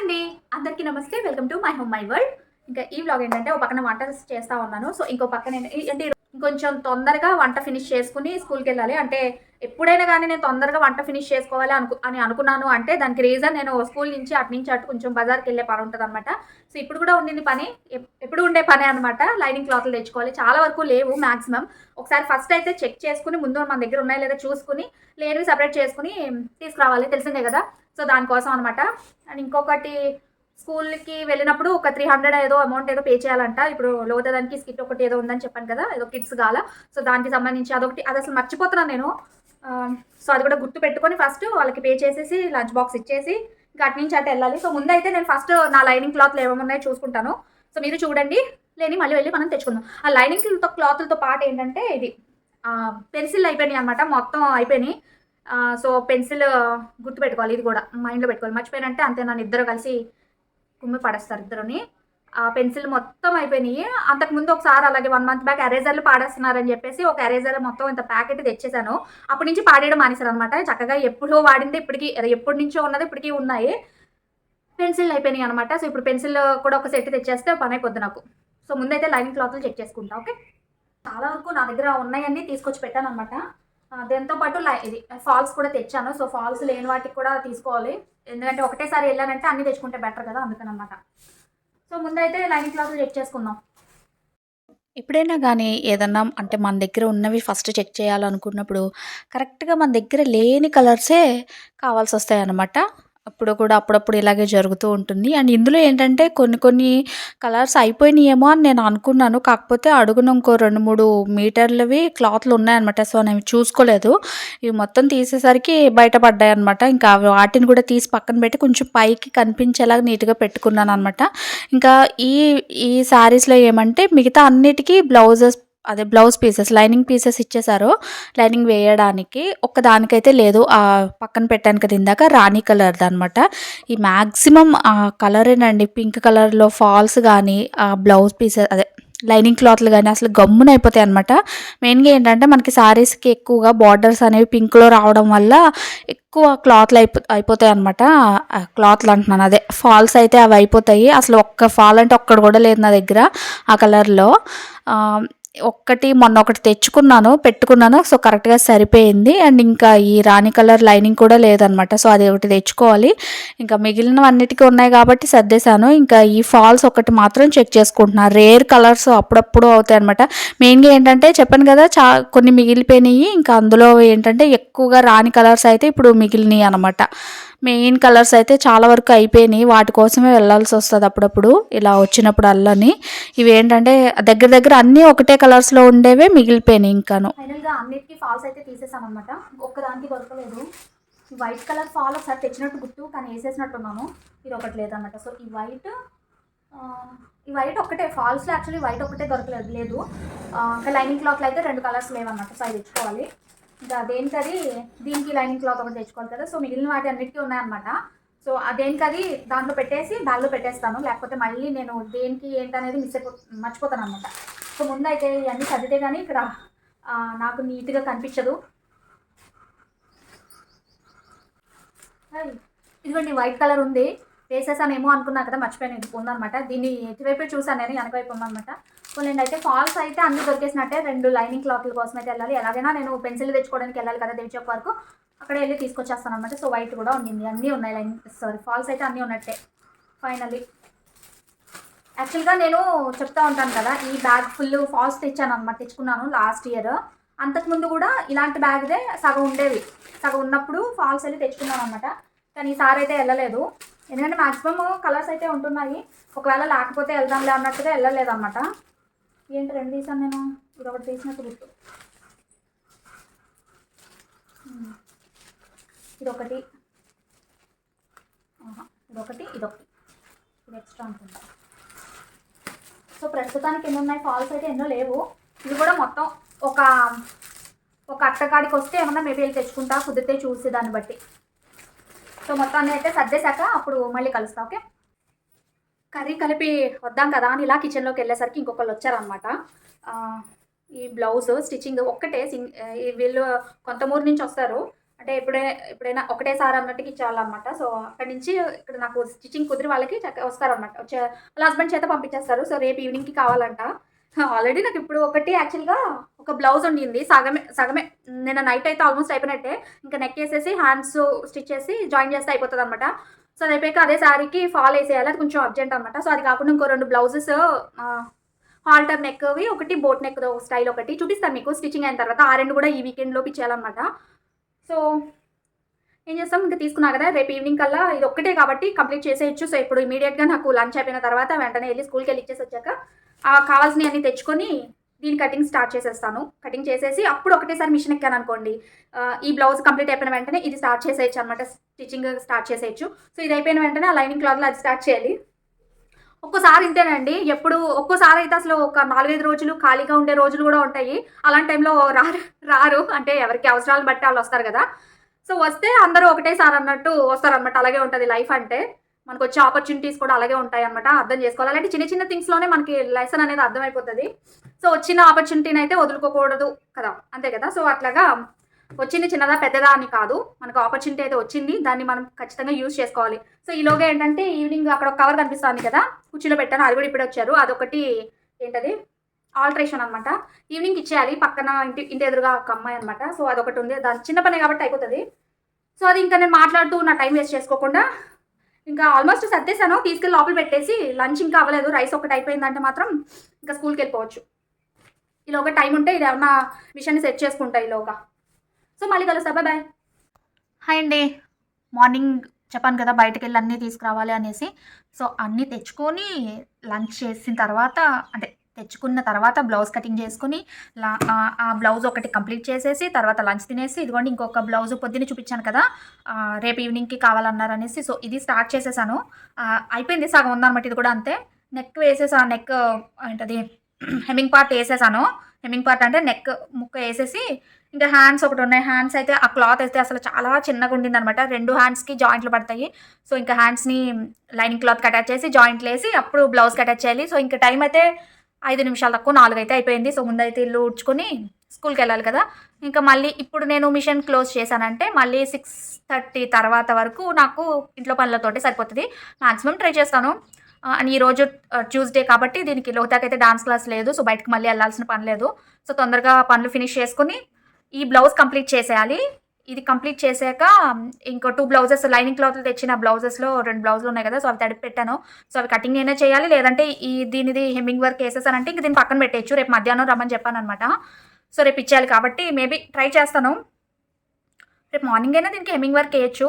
అండి. అందరికీ నమస్తే. Welcome to my home my world. ఇంకా ఈ వ్లాగ్ ఏంటంటే ఒక పక్కన వంట చేస్తా ఉన్నాను. సో ఇంకో పక్కన అంటే ఇంకొంచెం తొందరగా వంట ఫినిష్ చేసుకుని స్కూల్కి వెళ్ళాలి అంటే ఎప్పుడైనా కానీ నేను తొందరగా వంట ఫినిష్ చేసుకోవాలి అనుకు అని అనుకున్నాను అంటే దానికి రీజన్ నేను స్కూల్ నుంచి అటు నుంచి అటు కొంచెం బజార్కి వెళ్ళే పని ఉంటుంది అనమాట సో ఇప్పుడు కూడా ఉండింది పని. ఎప్పుడు ఉండే పని అనమాట లైనింగ్ క్లాత్లు తెచ్చుకోవాలి. చాలా వరకు లేవు మాక్సిమం ఒకసారి ఫస్ట్ అయితే చెక్ చేసుకుని ముందు మన దగ్గర ఉన్నాయో లేదా చూసుకుని లేనివి సపరేట్ చేసుకుని తీసుకురావాలి. తెలిసిందే కదా. సో దానికోసం అనమాట అండ్ ఇంకొకటి స్కూల్కి వెళ్ళినప్పుడు ఒక త్రీ హండ్రెడ్ ఏదో అమౌంట్ ఏదో పే చేయాలంట. ఇప్పుడు లోత దానికి స్కిట్ ఒకటి ఏదో ఉందని చెప్పాను కదా ఏదో కిడ్స్ కాల సో దానికి సంబంధించి అదొకటి అది అసలు మర్చిపోతున్నాను నేను. సో అది కూడా గుర్తు పెట్టుకొని ఫస్ట్ వాళ్ళకి పే చేసేసి లంచ్ బాక్స్ ఇచ్చేసి ఇంకా అటు నుంచి అటు వెళ్ళాలి. సో ముందైతే నేను ఫస్ట్ నా లైనింగ్ క్లాత్లు ఏమేమి ఉన్నాయో చూసుకుంటాను. సో మీరు చూడండి లేని మళ్ళీ వెళ్ళి మనం తెచ్చుకుందాం. ఆ లైనింగ్ క్లాత్లతో పాటు ఏంటంటే ఇది పెన్సిల్ అయిపోయినాయి అనమాట మొత్తం అయిపోయినాయి. సో పెన్సిల్ గుర్తు పెట్టుకోవాలి ఇది కూడా మైండ్లో పెట్టుకోవాలి. మర్చిపోయినంటే అంతే నన్ను ఇద్దరు కలిసి కుమ్మి పడేస్తారు ఇద్దరుని. ఆ పెన్సిల్ మొత్తం అయిపోయినాయి. అంతకుముందు ఒకసారి అలాగే వన్ మంత్ బ్యాక్ ఎరేజర్లు పాడేస్తున్నారని చెప్పేసి ఒక ఎరేజర్ మొత్తం ఇంత ప్యాకెట్ తెచ్చేసాను. అప్పటి నుంచి పాడేయడం మానేశారు అనమాట చక్కగా ఎప్పుడో వాడింది ఇప్పటికి ఎప్పటి నుంచో ఉన్నది ఇప్పటికీ ఉన్నాయి. పెన్సిల్ అయిపోయినాయి అనమాట సో ఇప్పుడు పెన్సిల్ కూడా ఒక సెట్ తెచ్చేస్తే పని అయిపోద్ది నాకు. సో ముందైతే లైనింగ్ క్లాత్లు చెక్ చేసుకుంటా ఓకే? చాలా వరకు నా దగ్గర ఉన్నాయన్నీ తీసుకొచ్చి పెట్టాను అనమాట దాంతో పాటు లై- ఇది ఫాల్స్ కూడా తెచ్చాను. సో ఫాల్స్ లేని వాటికి కూడా తీసుకోవాలి. ఎందుకంటే ఒకటేసారి వెళ్ళానంటే అన్ని తెచ్చుకుంటే బెటర్ కదా అందుకని అనమాట సో ముందైతే లైనింగ్ క్లాత్ చెక్ చేసుకుందాం. ఎప్పుడైనా కానీ ఏదన్నా అంటే మన దగ్గర ఉన్నవి ఫస్ట్ చెక్ చేయాలనుకున్నప్పుడు కరెక్ట్గా మన దగ్గర లేని కలర్సే కావాల్సి వస్తాయి అన్నమాట అప్పుడు కూడా అప్పుడప్పుడు ఇలాగే జరుగుతూ ఉంటుంది. అండ్ ఇందులో ఏంటంటే కొన్ని కొన్ని కలర్స్ అయిపోయినాయేమో అని నేను అనుకున్నాను. కాకపోతే అడుగున ఇంకో రెండు మూడు మీటర్లవి క్లాత్లు ఉన్నాయన్నమాట. సో నేను చూసుకోలేదు. ఇవి మొత్తం తీసేసరికి బయటపడ్డాయి అనమాట ఇంకా వాటిని కూడా తీసి పక్కన పెట్టి కొంచెం పైకి కనిపించేలాగా నీట్గా పెట్టుకున్నాను అనమాట ఇంకా ఈ ఈ శారీస్లో ఏమంటే మిగతా అన్నిటికీ బ్లౌజెస్ అదే బ్లౌజ్ పీసెస్ లైనింగ్ పీసెస్ ఇచ్చేసారు లైనింగ్ వేయడానికి ఒక్కదానికైతే లేదు. ఆ పక్కన పెట్టాను కదా ఇందాక రాణి కలర్ది అనమాట ఈ మ్యాక్సిమం ఆ కలరేనండి. పింక్ కలర్లో ఫాల్స్ కానీ ఆ బ్లౌజ్ పీసెస్ అదే లైనింగ్ క్లాత్లు కానీ అసలు గమ్మున అయిపోతాయి అనమాట మెయిన్గా ఏంటంటే మనకి శారీస్కి ఎక్కువగా బార్డర్స్ అనేవి పింక్లో రావడం వల్ల ఎక్కువ క్లాత్లు అయిపో అయిపోతాయి అనమాట క్లాత్లు అంటున్నాను. అదే ఫాల్స్ అయితే అవి అయిపోతాయి. అసలు ఒక్క ఫాల్ అంటే ఒక్కడు కూడా లేదు నా దగ్గర ఆ కలర్లో. ఒక్కటి మొన్న ఒకటి తెచ్చుకున్నాను పెట్టుకున్నాను. సో కరెక్ట్గా సరిపోయింది. అండ్ ఇంకా ఈ రాణి కలర్ లైనింగ్ కూడా లేదనమాట. సో అది ఒకటి తెచ్చుకోవాలి. ఇంకా మిగిలినవన్నిటికీ ఉన్నాయి కాబట్టి సర్దేశాను. ఇంకా ఈ ఫాల్స్ ఒకటి మాత్రం చెక్ చేసుకుంటున్నాను రేర్ కలర్స్ అప్పుడప్పుడు అవుతాయి అనమాట మెయిన్గా ఏంటంటే చెప్పాను కదా చా కొన్ని మిగిలిపోయినాయి. ఇంకా అందులో ఏంటంటే ఎక్కువగా రాణి కలర్స్ అయితే ఇప్పుడు మిగిలినాయి అనమాట. మెయిన్ కలర్స్ అయితే చాలా వరకు అయిపోయినాయి. వాటి కోసమే వెళ్ళాల్సి వస్తుంది అప్పుడప్పుడు. ఇలా వచ్చినప్పుడు అల్లని. ఇవి ఏంటంటే దగ్గర దగ్గర అన్నీ ఒకటే కలర్స్లో ఉండేవే మిగిలిపోయినాయి ఇంకాను. ఫైనల్గా అన్నిటికీ ఫాల్స్ అయితే తీసేసాం అనమాట ఒక్కదానికి దొరకలేదు. వైట్ కలర్ ఫాల్ ఒకసారి తెచ్చినట్టు గుర్తు కానీ వేసేసినట్టున్నాను ఇది ఒకటి లేదన్నమాట. సో ఈ వైట్ ఈ వైట్ ఒకటే ఫాల్స్లో యాక్చువల్లీ వైట్ ఒకటే దొరకలేదు లేదు. ఇంకా లైనింగ్ క్లాత్లో అయితే రెండు కలర్స్ లేవన్నమాట. సో అది తెచ్చుకోవాలి. ఇంకా దేనికి దీనికి లైనింగ్ క్లాత్ ఒకటి తెచ్చుకోవాలి కదా. సో మిగిలిన వాటి అన్నిటికీ ఉన్నాయన్నమాట. సో అదేంటది దాంట్లో పెట్టేసి బ్యాగ్లో పెట్టేస్తాను. లేకపోతే మళ్ళీ నేను దేనికి ఏంటనేది మిస్ అయిపో మర్చిపోతాను అనమాట సో అయితే ఇవన్నీ చదివితే కానీ ఇక్కడ నాకు నీట్గా కనిపించదు. ఇదిగోండి వైట్ కలర్ ఉంది. వేసేసానేమో అనుకున్నా కదా మర్చిపోయాను ఇది ఉందన్నమాట. దీన్ని ఎటువైపు చూసాను నేను వెనకవైపు ఉందన్నమాట. సో నేను అయితే ఫాల్స్ అయితే అన్ని దొరికేసినట్టే రెండు లైనింగ్ క్లాత్ల కోసం అయితే వెళ్ళాలి. ఎలాగైనా నేను పెన్సిల్ తెచ్చుకోవడానికి వెళ్ళాలి కదా దేవి చౌక్ వరకు. అక్కడ వెళ్ళి తీసుకొచ్చేస్తాను అనమాట సో వైట్ కూడా ఉండింది అన్నీ ఉన్నాయి లైన్ సారీ ఫాల్స్ అయితే అన్నీ ఉన్నట్టే ఫైనల్లీ యాక్చువల్గా నేను చెప్తా ఉంటాను కదా ఈ బ్యాగ్ ఫుల్ ఫాల్స్ తెచ్చాను అనమాట తెచ్చుకున్నాను లాస్ట్ ఇయర్ అంతకుముందు కూడా ఇలాంటి బ్యాగ్దే సగం ఉండేవి. సగం ఉన్నప్పుడు ఫాల్స్ వెళ్ళి తెచ్చుకున్నాను అనమాట కానీ ఈసారి అయితే వెళ్ళలేదు. ఎందుకంటే మ్యాక్సిమమ్ కలర్స్ అయితే ఉంటున్నాయి. ఒకవేళ లేకపోతే వెళ్దాంలే అన్నట్టుగా వెళ్ళలేదు అనమాట ఏంటి రెండు తీసాను నేను? ఇది ఒకటి తీసినట్టు గుర్తు. ఇదొకటి. ఇదొకటి ఇదొకటి. ఇది ఎక్స్ట్రా అనుకుంటా. సో ప్రస్తుతానికి ఎన్ని ఉన్నాయి ఫాల్స్ అయితే ఎన్నో లేవు. ఇది కూడా మొత్తం ఒక ఒక అట్టకాడికి వస్తే ఏమన్నా మేబీ వెళ్ళి తెచ్చుకుంటా కుదిరితే చూసి దాన్ని బట్టి. సో మొత్తాన్ని అయితే సర్దేశాక అప్పుడు మళ్ళీ కలుస్తా ఓకే? కర్రీ కలిపి వద్దాం కదా అని ఇలా కిచెన్లోకి వెళ్ళేసరికి ఇంకొకళ్ళు వచ్చారనమాట ఈ బ్లౌజ్ స్టిచ్చింగ్ ఒక్కటే సింగ్ వీళ్ళు కొంతమూరు నుంచి వస్తారు. అంటే ఎప్పుడైనా ఎప్పుడైనా ఒకటేసారి అన్నట్టుకి ఇచ్చేవాళ్ళనమాట. సో అక్కడి నుంచి ఇక్కడ నాకు స్టిచ్చింగ్ కుదిరి వాళ్ళకి వస్తారనమాట. వచ్చే వాళ్ళ హస్బెండ్ చేత పంపించేస్తారు. సో రేపు ఈవినింగ్కి కావాలంట. ఆల్రెడీ నాకు ఇప్పుడు ఒకటి యాక్చువల్గా ఒక బ్లౌజ్ ఉండింది. సగమే సగమే నిన్న నైట్ అయితే ఆల్మోస్ట్ అయిపోయినట్టే. ఇంకా నెక్ వేసేసి హ్యాండ్స్ స్టిచ్ చేసి జాయిన్ చేస్తే అయిపోతుంది అనమాట సో అది అయిపోయాక అదే శారీకి ఫాల్ వేసేయాలి. అది కొంచెం అర్జెంట్ అనమాట. సో అది కాకుండా ఇంకో రెండు బ్లౌజెస్ హాల్టర్ నెక్వి ఒకటి బోట్ నెక్ స్టైల్ ఒకటి చూపిస్తాను మీకు. స్టిచ్చింగ్ అయిన తర్వాత ఆ రెండు కూడా ఈ వీకెండ్లోకి ఇచ్చేయాలన్నమాట. సో ఏం చేస్తాం? ఇంకా తీసుకున్నా కదా రేపు ఈవినింగ్ కల్లా ఇది ఒక్కటే కాబట్టి కంప్లీట్ చేసేయచ్చు. సో ఇప్పుడు ఇమీడియట్గా నాకు లంచ్ అయిపోయిన తర్వాత వెంటనే వెళ్ళి స్కూల్కి వెళ్ళి ఇచ్చేసి వచ్చాక ఆ కావాల్సినవి అన్ని తెచ్చుకొని దీని కటింగ్ స్టార్ట్ చేసేస్తాను. కటింగ్ చేసేసి అప్పుడు ఒకటేసారి మిషన్ ఎక్కాను అనుకోండి. ఈ బ్లౌజ్ కంప్లీట్ అయిపోయిన వెంటనే ఇది స్టార్ట్ చేసేయచ్చు అనమాట స్టిచ్చింగ్ స్టార్ట్ చేసేయచ్చు. సో ఇది అయిపోయిన వెంటనే ఆ లైనింగ్ క్లాత్లో అది స్టార్ట్ చేయాలి. ఒక్కోసారి ఇంతేనండి. ఎప్పుడు ఒక్కోసారి అయితే అసలు ఒక నాలుగైదు రోజులు ఖాళీగా ఉండే రోజులు కూడా ఉంటాయి. అలాంటి టైంలో రారు రారు. అంటే ఎవరికి అవసరాలు బట్టి వాళ్ళు వస్తారు కదా. సో వస్తే అందరూ ఒకటేసారి అన్నట్టు వస్తారనమాట అలాగే ఉంటుంది లైఫ్ అంటే. మనకు వచ్చే ఆపర్చునిటీస్ కూడా అలాగే ఉంటాయి అనమాట అర్థం చేసుకోవాలి. అలాంటి చిన్న చిన్న థింగ్స్లోనే మనకి లెసన్ అనేది అర్థమైపోతుంది. సో వచ్చిన ఆపర్చునిటీని అయితే వదులుకోకూడదు కదా. అంతే కదా. సో అట్లాగా వచ్చింది చిన్నదా పెద్దదా అని కాదు. మనకు ఆపర్చునిటీ అయితే వచ్చింది. దాన్ని మనం ఖచ్చితంగా యూజ్ చేసుకోవాలి. సో ఈలోగా ఏంటంటే ఈవినింగ్ అక్కడ ఒక కవర్ కనిపిస్తుంది కదా కుర్చీలో పెట్టాను. అది కూడా ఇప్పుడు వచ్చారు. అదొకటి ఏంటది? ఆల్ట్రేషన్ అనమాట ఈవినింగ్ ఇచ్చేయాలి. పక్కన ఇంటి ఇంటి ఎదురుగా ఒక అమ్మాయి అనమాట సో అదొకటి ఉంది. దాని చిన్న పనే కాబట్టి అయిపోతుంది. సో అది ఇంకా నేను మాట్లాడుతూ నా టైం వేస్ట్ చేసుకోకుండా ఇంకా ఆల్మోస్ట్ సర్దేశాను. తీసుకెళ్ళి లోపల పెట్టేసి లంచ్ ఇంకా అవ్వలేదు. రైస్ ఒకటి అయిపోయిందంటే మాత్రం ఇంకా స్కూల్కి వెళ్ళిపోవచ్చు. ఈలోగా టైం ఉంటే ఇది ఏమన్నా మిషన్ సెట్ చేసుకుంటా ఈలోగా సో మళ్ళీ కలుస్తా బాయ్ బాయ్ హాయ్ అండి. మార్నింగ్ చెప్పాను కదా బయటకు వెళ్ళి అన్నీ తీసుకురావాలి అనేసి. సో అన్నీ తెచ్చుకొని లంచ్ చేసిన తర్వాత అంటే తెచ్చుకున్న తర్వాత బ్లౌజ్ కటింగ్ చేసుకుని ఆ- బ్లౌజ్ ఒకటి కంప్లీట్ చేసేసి తర్వాత లంచ్ తినేసి ఇదిగోండి ఇంకొక బ్లౌజ్ పొద్దున్న చూపించాను కదా రేపు ఈవినింగ్కి కావాలన్నారు అనేసి. సో ఇది స్టార్ట్ చేసేసాను. అయిపోయింది సగం ఉందన్నమాట ఇది కూడా అంతే. నెక్ వేసేసా నెక్ ఏంటది హెమ్మింగ్ పార్ట్ వేసేసాను. హెమ్మింగ్ పార్ట్ అంటే నెక్ ముక్క వేసేసి ఇంకా హ్యాండ్స్ ఒకటి ఉన్నాయి. హ్యాండ్స్ అయితే ఆ క్లాత్ అయితే అసలు చాలా చిన్నగా ఉండింది అనమాట రెండు హ్యాండ్స్కి జాయింట్లు పడతాయి. సో ఇంకా హ్యాండ్స్ని లైనింగ్ క్లాత్కి అటాచ్ చేసి జాయింట్లు వేసి అప్పుడు బ్లౌజ్కి అటాచ్ చేయాలి. సో ఇంకా టైం అయితే ఐదు నిమిషాలు తక్కువ నాలుగు అయితే అయిపోయింది. సో ముందైతే ఇల్లు ఉడ్చుకొని స్కూల్కి వెళ్ళాలి కదా. ఇంకా మళ్ళీ ఇప్పుడు నేను మిషన్ క్లోజ్ చేశానంటే మళ్ళీ సిక్స్ థర్టీ తర్వాత వరకు నాకు ఇంట్లో పనులతోటి సరిపోతుంది. మ్యాక్సిమం ట్రై చేస్తాను. అని ఈరోజు ట్యూస్డే కాబట్టి దీనికి లోతాకైతే డాన్స్ క్లాస్ లేదు సో బయటకు మళ్ళీ వెళ్ళాల్సిన పని లేదు. సో తొందరగా పనులు ఫినిష్ చేసుకుని ఈ బ్లౌజ్ కంప్లీట్ చేసేయాలి. ఇది కంప్లీట్ చేసాక ఇంకో టూ బ్లౌజెస్ లైనింగ్ క్లాత్లు తెచ్చిన బ్లౌజెస్లో రెండు బ్లౌజులు ఉన్నాయి కదా సో అవి తడిపి పెట్టాను. సో అవి కటింగ్ అయినా చేయాలి లేదంటే ఈ దీనిది హెమ్మింగ్ వర్క్ వేసేసానంటే ఇంక దీన్ని పక్కన పెట్టేయచ్చు. రేపు మధ్యాహ్నం రమ్మని చెప్పాను అనమాట సో రేపు ఇచ్చేయాలి కాబట్టి మేబీ ట్రై చేస్తాను. రేపు మార్నింగ్ అయినా దీనికి హెమ్మింగ్ వర్క్ వేయచ్చు.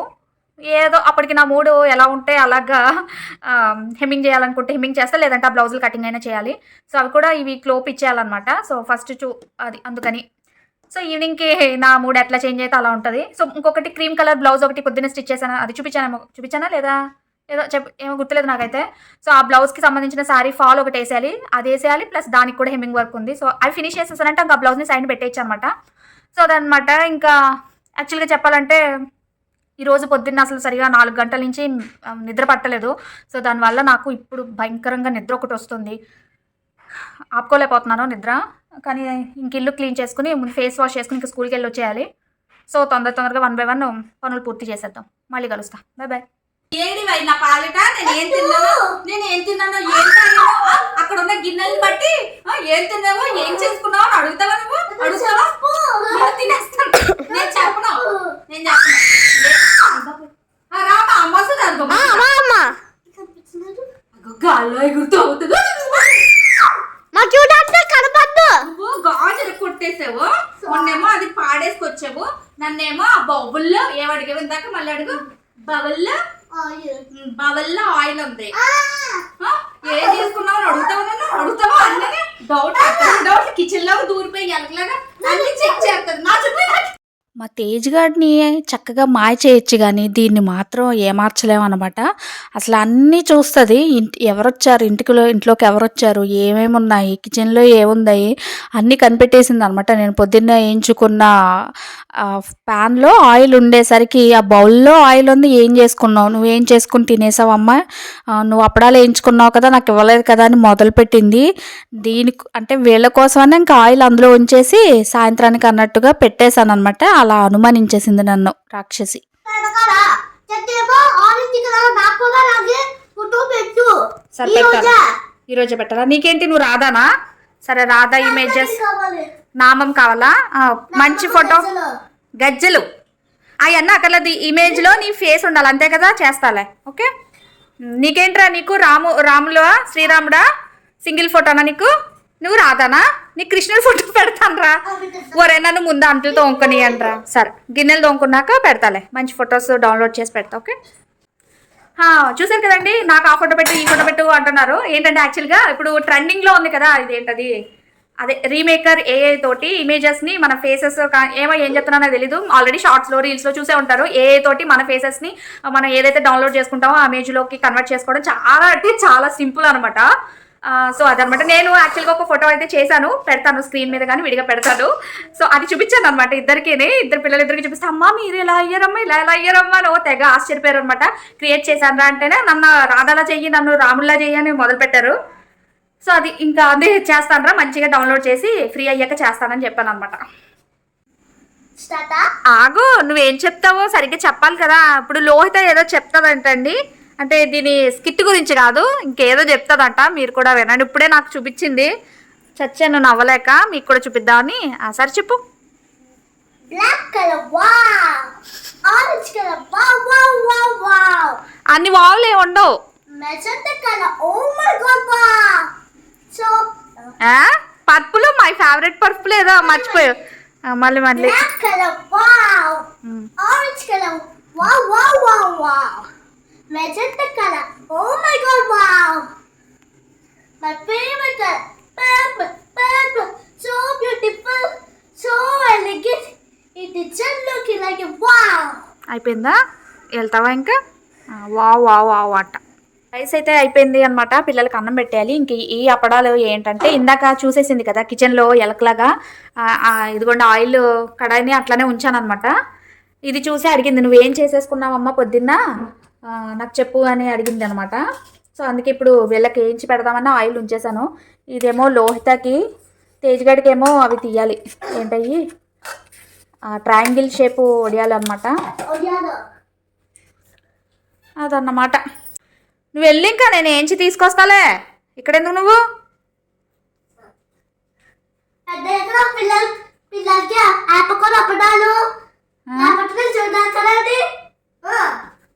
ఏదో అప్పటికి నా మూడు ఎలా ఉంటే అలాగా హెమ్మింగ్ చేయాలనుకుంటే హెమ్మింగ్ చేస్తా లేదంటే ఆ బ్లౌజులు కటింగ్ అయినా చేయాలి. సో అవి కూడా ఇవి క్లోప్ ఇచ్చేయాలన్నమాట. సో ఫస్ట్ చూ అది అందుకని. సో ఈవినింగ్కి నా మూడు ఎట్లా చేంజ్ అయితే అలా ఉంటుంది. సో ఇంకొకటి క్రీమ్ కలర్ బ్లౌజ్ ఒకటి పొద్దున్న స్టిచ్ చేశాను అది చూపించాను చూపించానా లేదా? ఏదో చెప్ ఏమో గుర్తులేదు నాకైతే. సో ఆ బ్లౌజ్కి సంబంధించిన శారీ ఫాల్ ఒకటి వేసేయాలి అది వేసేయాలి ప్లస్ దానికి కూడా హెమ్మింగ్ వర్క్ ఉంది. సో అవి ఫినిష్ చేసేసానంటే ఇంకా ఆ బ్లౌజ్ని సైడ్ పెట్టేయచ్చు అనమాట సో అదనమాట ఇంకా యాక్చువల్గా చెప్పాలంటే ఈరోజు పొద్దున్న అసలు సరిగా నాలుగు గంటల నుంచి నిద్ర పట్టలేదు. సో దానివల్ల నాకు ఇప్పుడు భయంకరంగా నిద్ర ఒకటి వస్తుంది. ఆపుకోలేకపోతున్నాను నిద్ర. కానీ ఇంక ఇల్లు క్లీన్ చేసుకుని ముందు ఫేస్ వాష్ చేసుకుని ఇంకా స్కూల్కి వెళ్ళి వచ్చేయాలి. సో తొందర తొందరగా వన్ బై వన్ పనులు పూర్తి చేసేద్దాం. మళ్ళీ కలుస్తాం. బాయ్ బాయ్ ఏడి వై నా పాలిట? నేను ఏం తిన్నానో? నేను ఏం తిన్నానో? ఏం తాగానో? అక్కడ ఉన్న గిన్నెలు బట్టి ఏం తిన్నావో? ఏం చేసుకున్నావో అని అడుగుతావా నువ్వు? అడుగుతావా? నేను తినేస్తాను. నేను చెప్పను. నేను చెప్పను. రామా అమ్మ వస్తుంది గాల్లో ఎగురుతూ అవుతుంది. మా చూడంటే కనపద్దు నువ్వు గాజులు కొట్టేసావు? మొన్నేమో అది పాడేసుకొచ్చావు? నన్నేమో ఆ బౌబుల్లో ఏమడిగావు ఇందాక? మళ్ళీ అడుగు. బౌల్లో బవల్లో ఆయిల్ ఉంది? ఏం చేసుకున్నావు? అని అడుగుతావు నన్ను? అడుగుతావా? డౌట్ డౌట్ కిచెన్లో దూరిపోయి ఎలకలాగా అన్ని చెక్ చేస్తుంది. నా నాకు మా తేజ్ గారిని చక్కగా మాయ చేయొచ్చు కానీ దీన్ని మాత్రం ఏమార్చలేమన్నమాట అసలు అన్నీ చూస్తుంది. ఇంటి ఎవరొచ్చారు? ఇంటికిలో ఇంట్లోకి ఎవరొచ్చారు? ఏమేమి ఉన్నాయి? కిచెన్లో ఏముందాయి అన్నీ కనిపెట్టేసింది అనమాట నేను పొద్దున్న వేయించుకున్న ప్యాన్లో ఆయిల్ ఉండేసరికి ఆ బౌల్లో ఆయిల్ ఉంది. ఏం చేసుకున్నావు? నువ్వేం చేసుకుని తినేసావమ్మా నువ్వు అప్పడాలు వేయించుకున్నావు కదా నాకు ఇవ్వలేదు కదా అని మొదలుపెట్టింది. దీనికి అంటే వీళ్ళ కోసమని ఇంకా ఆయిల్ అందులో ఉంచేసి సాయంత్రానికి అన్నట్టుగా పెట్టేశాను అనమాట అలా అనుమానించేసింది నన్ను రాక్షసి. వెనకాల చెట్టేమో ఆరెంజ్ కలర్ నాకు కూడా అలాగే ఫోటో పెట్టు. సరే ఈ పెట్టాలా. నీకేంటి? నువ్వు రాధానా సరే రాధా ఇమేజెస్? నామం కావాలా? మంచి ఫోటో? గజ్జలు. అవన్నీ అక్కర్లేదు. ఇమేజ్లో నీ ఫేస్ ఉండాలి. అంతే కదా? చేస్తాలే. ఓకే? నీకేంట్రా నీకు? రాము రాములా శ్రీరాముడా? సింగిల్ ఫోటోనా నీకు? నువ్వు రాదానా? నీ కృష్ణుడి ఫోటో పెడతానురా. ఒరే నన్ను ముందు అంట్లు తోముకొని అంటరా సరే గిన్నెలు తోముకున్నాక పెడతాలే. మంచి ఫొటోస్ డౌన్లోడ్ చేసి పెడతా ఓకే? చూసారు కదండి? నాకు ఆ ఫోటో పెట్టు ఈ ఫోటో పెట్టు అంటున్నారు. ఏంటంటే యాక్చువల్గా ఇప్పుడు ట్రెండింగ్లో ఉంది కదా ఇదేంటది? అదే రీమేకర్ ఏఐ తోటి ఇమేజెస్ని మన ఫేసెస్ ఏమో ఏం చెప్తున్నానో తెలీదు. ఆల్రెడీ షార్ట్స్లో రీల్స్లో చూసే ఉంటారు. ఏఐ తోటి మన ఫేసెస్ని మనం ఏదైతే డౌన్లోడ్ చేసుకుంటామో ఆ ఇమేజ్లోకి కన్వర్ట్ చేసుకోవడం చాలా అంటే చాలా సింపుల్ అనమాట సో అదనమాట. నేను యాక్చువల్గా ఒక ఫోటో అయితే చేశాను. పెడతాను స్క్రీన్ మీద కానీ విడిగా పెడతాను. సో అది చూపించాను అనమాట ఇద్దరికినే. ఇద్దరు పిల్లలు ఇద్దరికి చూపిస్తే అమ్మా మీరు ఇలా అయ్యారమ్మా ఇలా ఎలా అయ్యారమ్మా అని ఓ తెగ ఆశ్చర్యపోయారు అనమాట క్రియేట్ చేశాను అంటేనే నన్ను రాధాలా చెయ్యి నన్ను రాముల్లా చెయ్యి అని మొదలు పెట్టారు. సో అది ఇంకా అదే చేస్తానరా. మంచిగా డౌన్లోడ్ చేసి ఫ్రీ అయ్యాక చేస్తానని చెప్పాను అనమాట ఆగు నువ్వేం చెప్తావో సరిగ్గా చెప్పాలి కదా. ఇప్పుడు లోహిత ఏదో చెప్తాదంటండి. అంటే దీని స్కిట్ గురించి కాదు ఇంకేదో చెప్తాదంట మీరు కూడా వినండి. ఇప్పుడే నాకు చూపించింది. చచ్చాను నవ్వలేక మీకు కూడా చూపిద్దామని. ఆ, సరే చెప్పు. అన్ని వావులే ఉండవు. Wow so purple my favourite purple ఏదో మర్చిపోయావు. మళ్ళీ మళ్ళీ. Magenta color. Oh my god, wow! My favorite color. purple purple. So beautiful so elegant. it is just looking like a wow. అయిపోయిందా? వెళ్తావా ఇంకా? వా వా వా వావ్ అట్ట. రైస్ అయితే అయిపోయింది అనమాట పిల్లలకి అన్నం పెట్టాలి ఇంక ఈ అప్పడాలు ఏంటంటే ఇందాక చూసేసింది కదా కిచెన్లో ఎలకలాగా. ఇదిగోండి ఆయిల్ కడాయిని అట్లానే ఉంచాను అనమాట ఇది చూసి అడిగింది నువ్వేం చేసేసుకున్నావమ్మా పొద్దున్న? నాకు చెప్పు అని అడిగింది అనమాట. సో అందుకే ఇప్పుడు వీళ్ళకి ఏంచి పెడదామని ఆయిల్ ఉంచేసాను ఇదేమో లోహితకి తేజ్గడికేమో అవి తీయాలి. ఏంటయ్యి? Triangle shape no. అదన్నమాట. నువ్వు వెళ్ళి ఇంకా నేను ఏంచి తీసుకొస్తాలే. నువ్వు? అదే కదా పిల్లలు పిల్లలకి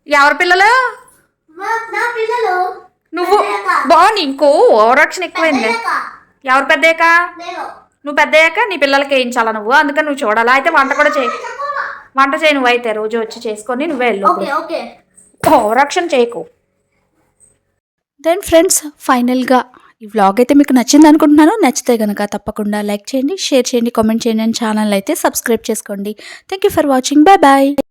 ఎవరి పిల్లలు? మా- నా పిల్లలు నువ్వు పెద్దయ్యాక. బా నీకు ఓవరాక్షన్ ఎక్కువైంది. ఎవరు పెద్దయ్యాక? నువ్వు పెద్దయ్యాక నీ పిల్లలకి వేయించాలా నువ్వు? అందుకని నువ్వు చూడాలా? అయితే వంట కూడా చేయి. వంట చేయి నువ్వు అయితే రోజు వచ్చి చేసుకొని నువ్వే వెళ్ళు ఓకే ఓకే. ఓవరాక్షన్ చేయకు. దెన్ ఫ్రెండ్స్ ఫైనల్గా ఈ వ్లాగ్ అయితే మీకు నచ్చింది అనుకుంటున్నాను. నచ్చితే కనుక తప్పకుండా లైక్ చేయండి షేర్ చేయండి కామెంట్ చేయండి. అండ్ ఛానల్ అయితే సబ్స్క్రైబ్ చేసుకోండి. Thank you for watching bye bye